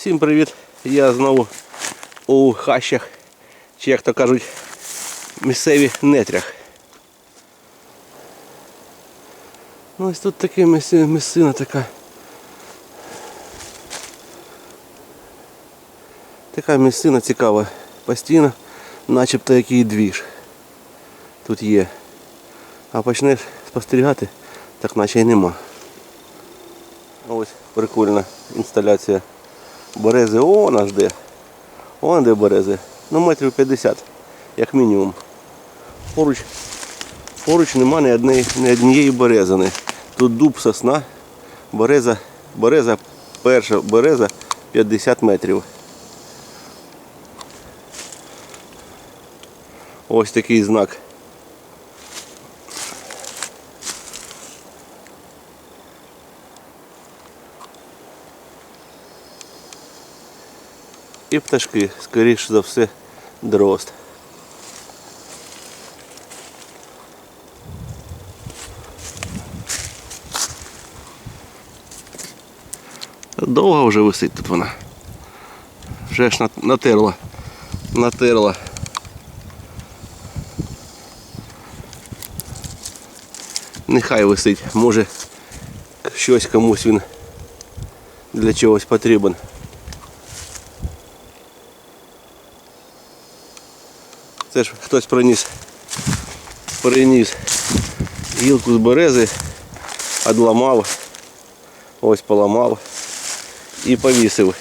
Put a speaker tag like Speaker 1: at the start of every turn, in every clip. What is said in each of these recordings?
Speaker 1: Всім привіт! Я знову у хащах, чи як то кажуть, місцеві нетрях. Ну ось тут таке місцина така. Така місцина цікава. Постійно, начебто який двіж тут є. А почнеш спостерігати, так наче й нема. Ось прикольна інсталяція берези. О, ж де. Вон де берези. Ну метрів 50, як мінімум. Поруч, поруч нема ні однієї, ні однієї березини. Тут дуб, сосна, береза, береза, перша береза 50 метрів. Ось такий знак. І пташки, скоріш за все, дрозд. Довго вже висить тут вона. Вже ж натерла. Натерла. Нехай висить. Може щось комусь він для чогось потрібен. Це ж хтось приніс, приніс гілку з берези, одламав, ось поламав і повісив.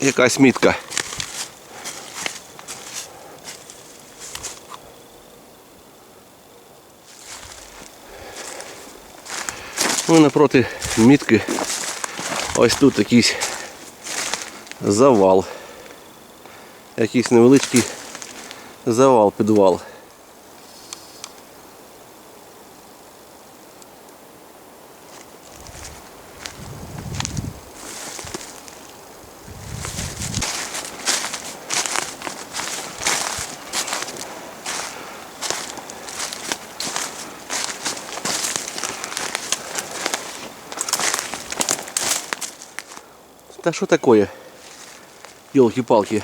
Speaker 1: Якась мітка. Ну і напроти мітки ось тут якийсь завал. Якийсь невеличкий завал, підвал. Та що таке? Йолки-палки.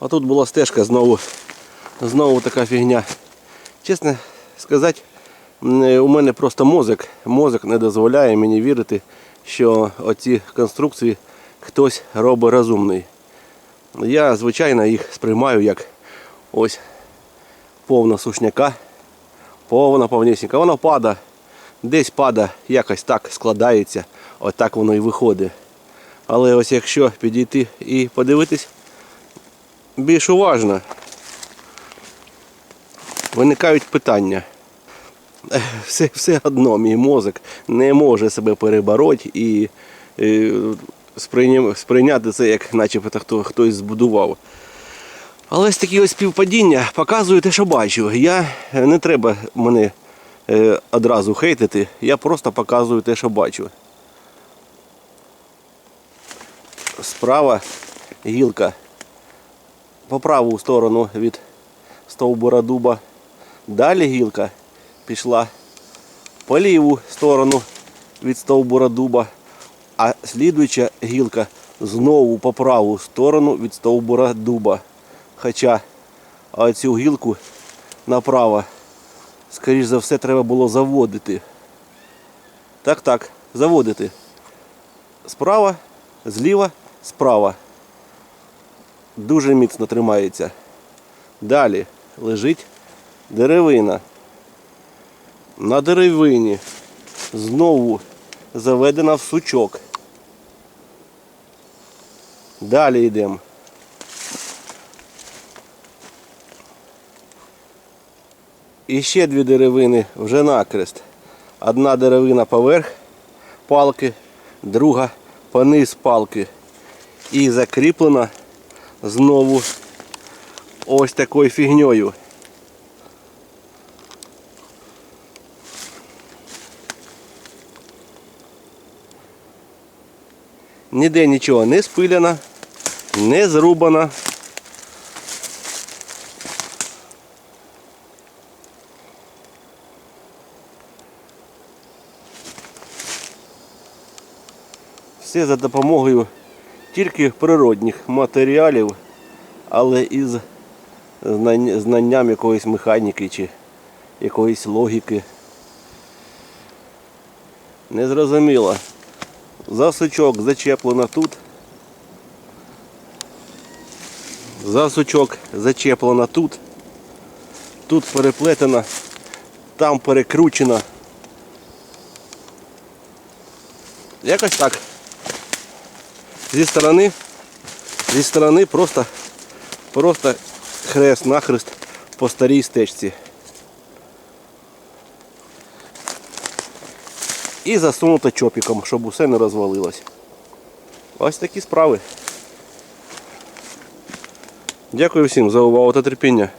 Speaker 1: А тут була стежка знову. Знову така фігня. Чесно сказати, у мене просто мозок. Мозок не дозволяє мені вірити, що оці конструкції хтось робить розумний. Я, звичайно, їх сприймаю як ось повна сушняка, повна повнісінька. Вона пада, десь пада, якось так складається, отак воно і виходить. Але ось якщо підійти і подивитись більш уважно, виникають питання. Все, все одно мій мозок не може себе перебороти і е, сприйня- сприйняти це як начебто хто, хтось збудував. Але ось такі ось співпадіння показують те, що бачу. Я е, не треба мене е, одразу хейтити, я просто показую те, що бачу. Справа гілка по праву сторону від стовбура дуба. Далі гілка пішла по ліву сторону від стовбура дуба, а слідуюча гілка знову по праву сторону від стовбура дуба. Хоча цю гілку направо, скоріш за все, треба було заводити. Так, так, заводити. Справа, зліва, справа. Дуже міцно тримається. Далі лежить деревина. На деревині знову заведена в сучок. Далі йдемо. І ще дві деревини вже накрест. Одна деревина поверх палки, друга пониз палки. І закріплена знову ось такою фігньою. Ніде нічого не спиляно, не зрубано. Все за допомогою тільки природних матеріалів, але із знанням якоїсь механіки чи якоїсь логіки. Незрозуміло. Засучок зачеплено тут. Засучок зачеплено тут. Тут переплетено, там перекручено. Якось так. Зі сторони, зі сторони просто, просто хрест-нахрест по старій стежці. І засунуто чопіком, щоб усе не розвалилось. Ось такі справи. Дякую всім за увагу та терпіння.